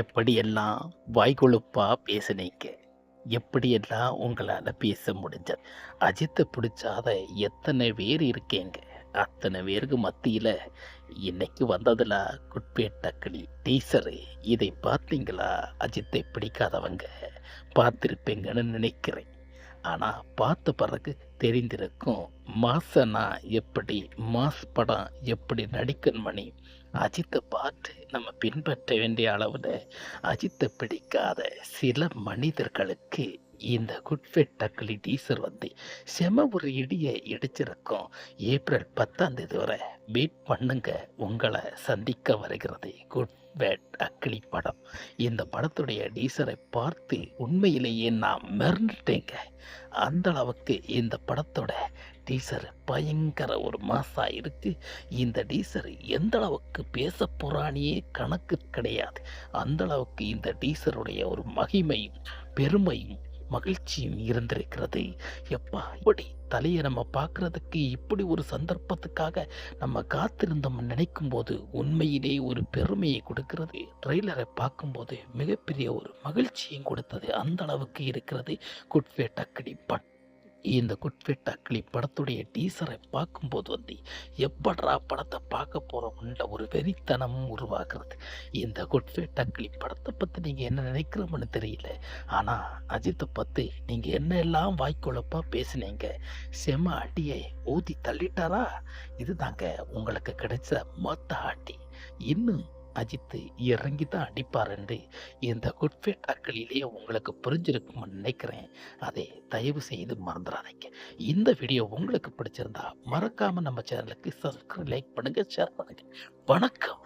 எப்படியெல்லாம் வாய்கொழுப்பாக பேசினீங்க? எப்படியெல்லாம் உங்களால் பேச முடிஞ்சது? அஜித்தை பிடிச்சாத எத்தனை பேர் இருக்கீங்க? அத்தனை பேருக்கு மத்தியில் இன்னைக்கு வந்ததுல குட்பேட்டக்களி டீசரு இதை பார்த்தீங்களா? அஜித்தை பிடிக்காதவங்க பார்த்துருப்பீங்கன்னு நினைக்கிறேன். ஆனால் பார்த்த பிறகு தெரிந்திருக்கும். மாசனா எப்படி மாஸ் படம் எப்படி நடிக்கணுமணி அஜித்தை பார்த்து நம்ம பின்பற்ற வேண்டிய அளவில் அஜித்தை பிடிக்காத சில மனிதர்களுக்கு இந்த குட்ஃபெட் டக்லி டீசர் வந்து செம ஒரு இடியை இடிச்சிருக்கோம். ஏப்ரல் பத்தாம் தேதி வரை வெயிட் பண்ணுங்க. உங்களை சந்திக்க வருகிறது குட் பேட் அக்கிளி படம். இந்த படத்துடைய டீசரை பார்த்து உண்மையிலேயே நான் மிரண்டுட்டேங்க. அந்த அளவுக்கு இந்த படத்தோட டீசர் பயங்கர ஒரு மாசாக இருக்கு. இந்த டீசர் எந்த அளவுக்கு பேச போறானியே கணக்கு கிடையாது. அந்த அளவுக்கு இந்த டீசருடைய ஒரு மகிமையும் பெருமையும் மகிழ்ச்சியும் இருந்திருக்கிறது. எப்பா இப்படி தலையை நம்ம பார்க்கறதுக்கு இப்படி ஒரு சந்தர்ப்பத்துக்காக நம்ம காத்திருந்தோம் நினைக்கும் போது உண்மையிலே ஒரு பெருமையை கொடுக்கிறது. ட்ரெய்லரை பார்க்கும்போது மிகப்பெரிய ஒரு மகிழ்ச்சியும் கொடுத்தது. அந்த அளவுக்கு இருக்கிறது குட்வே டக்கடி பட் இந்த குட்ஃபிட் அக்லி படத்துடைய டீசரை பார்க்கும்போது வந்து எப்படா படத்தை பார்க்க போகிறோம்ன்ற ஒரு வெறித்தனமும் உருவாகிறது. இந்த குட்ஃபிட் அக்லி படத்தை பற்றி நீங்கள் என்ன நினைக்கிறோம்னு தெரியல. ஆனால் அஜித்தை பற்றி நீங்கள் என்ன எல்லாம் வாய்க்குழப்பாக பேசுனீங்க செம அடியை ஊதி தள்ளிட்டாரா? இதுதாங்க உங்களுக்கு கிடைச்ச மொத்த ஆட்டி இன்னும் அஜித்து இறங்கி தான் அடிப்பாருன்னு இந்த குட்ஃபேட் அக்களிலேயே உங்களுக்கு புரிஞ்சிருக்கும்னு நினைக்கிறேன். அதை தயவு செய்து மறந்துடாதீங்க இந்த வீடியோ உங்களுக்கு பிடிச்சிருந்தா மறக்காமல் நம்ம சேனலுக்கு சப்ஸ்கிரைப் லைக் பண்ணுங்கள் ஷேர் பண்ணுங்க. வணக்கம்.